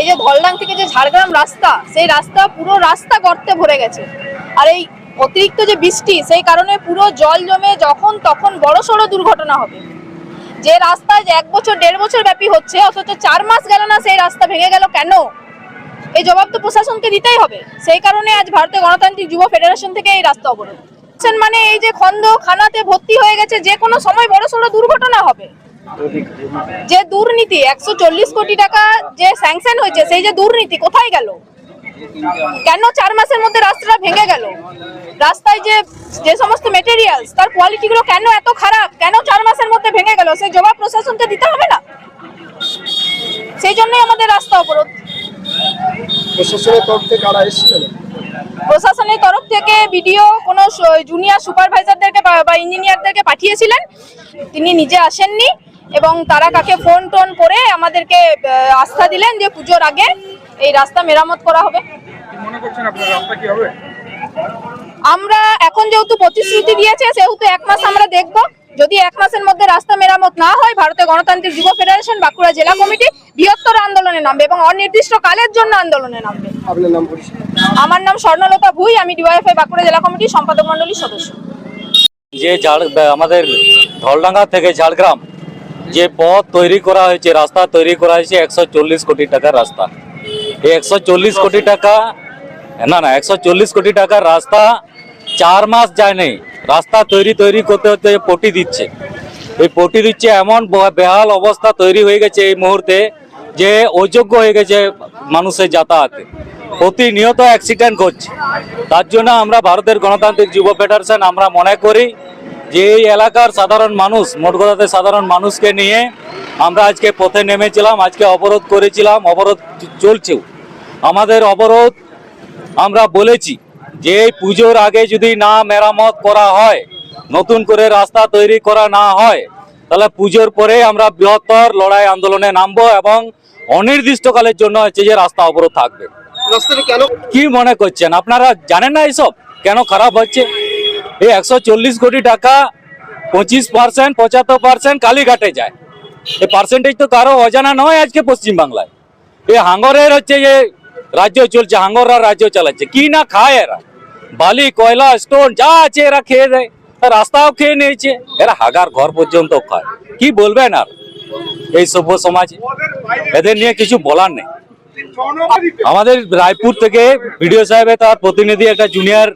এই যে ধলডাং থেকে যে ঝাড়গ্রাম রাস্তা, সেই রাস্তা পুরো রাস্তা গর্তে ভরে গেছে। আর এই অতিরিক্ত যে বৃষ্টি, সেই কারণে পুরো জল জমে যখন তখন বড় সড়ো দুর্ঘটনা হবে। যে রাস্তা যে এক বছর, দেড় বছর ব্যাপী হচ্ছে, অথচ চার মাস গেল না সেই রাস্তা ভেঙে গেল কেন? এই জবাব তো প্রশাসনকে দিতেই হবে। সেই কারণে আজ ভারতীয় গণতান্ত্রিক যুব ফেডারেশন থেকে এই রাস্তা অবরোধ। মানে এই যে খন্দ, খানাতে ভর্তি হয়ে গেছে, যে কোনো সময় বড় সড়ো দুর্ঘটনা হবে। যে দুর্নীতি একশো চল্লিশ কোটি টাকা যে স্যাংশন হয়েছে সেই যে দুর্নীতি কোথায় গেল? কেন চার মাসের মধ্যে রাস্তাটা ভেঙে গেল? রাস্তায় যে যে সমস্ত মেটেরিয়ালস তার কোয়ালিটি গুলো কেন এত খারাপ? কেন চার মাসের মধ্যে ভেঙে গেল? সেই জবাব প্রশাসনকে দিতে হবে না? সেই জন্যই আমাদের রাস্তা অবরোধ। প্রশাসনের তরফ থেকে কারা এসেছিলেন? প্রশাসনের তরফ থেকে ভিডিও কোনো জুনিয়র সুপারভাইজারদেরকে বা- বা ইঞ্জিনিয়ারদেরকে পাঠিয়েছিলেন। তিনি নিজে আসেননি। এবং তারা কাকে ফোন টোন করে আমাদেরকে আস্থা দিলেন যে পুজোর আগে এই রাস্তা মেরামত করা হবে। কি মনে করছেন আপনার রাস্তা কি হবে? আমরা এখন যেহেতু প্রতিশ্রুতি দিয়েছে সেহেতু এক মাস আমরা দেখব। যদি এক মাসের মধ্যে রাস্তা মেরামত না হয় ভারতের গণতান্ত্রিক যুব ফেডারেশন বাঁকুড়া জেলা কমিটি বৃহত্তর আন্দোলনে নামবে এবং অনির্দিষ্ট কালের জন্য আন্দোলনে নামবে। আপনার নাম পরিচয়? আমার নাম স্বর্ণলতা ভুই আমি ডিওয়াইএফআই বাঁকুড়া জেলা কমিটির সম্পাদক মন্ডলীর সদস্য। যে আমাদের ধলডাঙ্গা থেকে ঝাড়গ্রাম যে পথ তৈরি করা হয়েছে, রাস্তা তৈরি করা হয়েছে, একশো চল্লিশ কোটি টাকার রাস্তা। এই একশো চল্লিশ কোটি টাকা, না না, একশো চল্লিশ কোটি টাকার রাস্তা চার মাস যায় নেই। রাস্তা তৈরি তৈরি করতে হতে পটি দিচ্ছে। এই পটি দিচ্ছে এমন বেহাল অবস্থা তৈরি হয়ে গেছে এই মুহূর্তে যে অযোগ্য হয়ে গেছে মানুষের যাতায়াতে। প্রতিনিয়ত অ্যাক্সিডেন্ট করছে তার জন্য আমরা ভারতের গণতান্ত্রিক যুব ফেডারেশন আমরা মনে করি যে এই এলাকার সাধারণ মানুষ মোট কথাতে সাধারণ মানুষকে নিয়ে আমরা আজকে পথে নেমেছিলাম আজকে অবরোধ করেছিলাম অবরোধ চলছেও। আমাদের অবরোধ আমরা বলেছি যে এই পুজোর আগে যদি না মেরামত করা হয় নতুন করে রাস্তা তৈরি করা না হয় তাহলে পুজোর পরে আমরা বৃহত্তর লড়াই আন্দোলনে নামবো এবং অনির্দিষ্টকালের জন্য হচ্ছে যে রাস্তা অবরোধ থাকবে। কি মনে করছেন? আপনারা জানেন না এইসব কেন খারাপ হচ্ছে? এই একশো চল্লিশ কোটি টাকা পঁচিশ পার্সেন্ট পঁচাত্তর পার্সেন্ট কালীঘাটে যায়। এই পার্সেন্টেজ তো কারও অজানা নয় আজকে পশ্চিমবাংলায়। এই হাঙ্গরের হচ্ছে যে রাজ্য চলছে, হাঙ্গররা রাজ্য চালাচ্ছে। কি না খায় এরা? বালি, কয়লা স্টোন যা আছে এরা খেয়ে দেয়। রাস্তাও খেয়ে নিয়েছে। এরা হাগার ঘর পর্যন্ত খায়। কি বলবেন আর? এই সভ্য সমাজে, এদের নিয়ে কিছু বলার নেই। আমাদের রায়পুর থেকে ভিডিও সাহেবে তার প্রতিনিধি, একটা জুনিয়র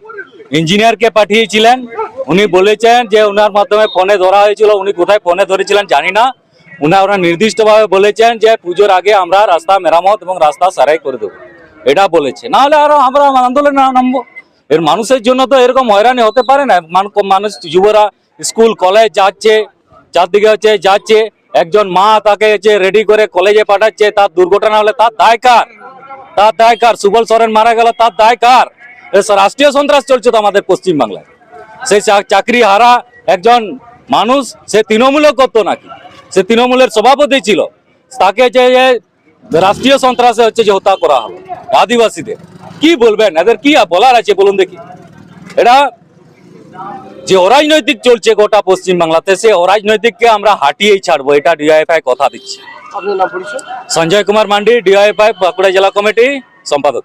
ইঞ্জিনিয়ারকে পাঠিয়েছিলেন। উনি বলেছেন যে ওনার মাধ্যমে ফোনে ধরা হয়েছিল। উনি কোথায় ফোনে ধরেছিলেন জানি না। উনারা নির্দিষ্টভাবে বলেছেন যে পুজোর আগে আমরা রাস্তা মেরামত এবং রাস্তা সারাই করে দেবো। এটা বলেছে। না হলে আরও আমরা আন্দোলনে নামবো। এর মানুষের জন্য তো এরকম হয়রানি হতে পারে না। মানুষ, যুবরা স্কুল, কলেজ যাচ্ছে, চারদিকে হচ্ছে যাচ্ছে। একজন মা তাকে হচ্ছে রেডি করে কলেজে পাঠাচ্ছে। তার দুর্ঘটনা হলে তার দায় কার? তার দায় কার? সুবল সরেন মারা গেল, তার দায় কার? রাষ্ট্রীয় সন্ত্রাস চলছে তো আমাদের পশ্চিম বাংলায় সেই চাকরি হারা একজন মানুষ সে তৃণমূলও করতো নাকি? সে তৃণমূলের সভাপতি ছিল। তাকে যে রাষ্ট্রীয় সন্ত্রাসে হচ্ছে যে হত্যা করা হলো আদিবাসীদের। কি বলবেন? এদের কি বলার আছে বলুন দেখি। এটা যে অরাজনৈতিক চলছে গোটা পশ্চিম বাংলাতে সে অরাজনৈতিককে আমরা হাঁটিয়েই ছাড়বো এটা ডিআইএফআই কথা দিচ্ছে। সঞ্জয় কুমার মান্ডি ডিআইএফআই বাঁকুড়া জেলা কমিটি সম্পাদক।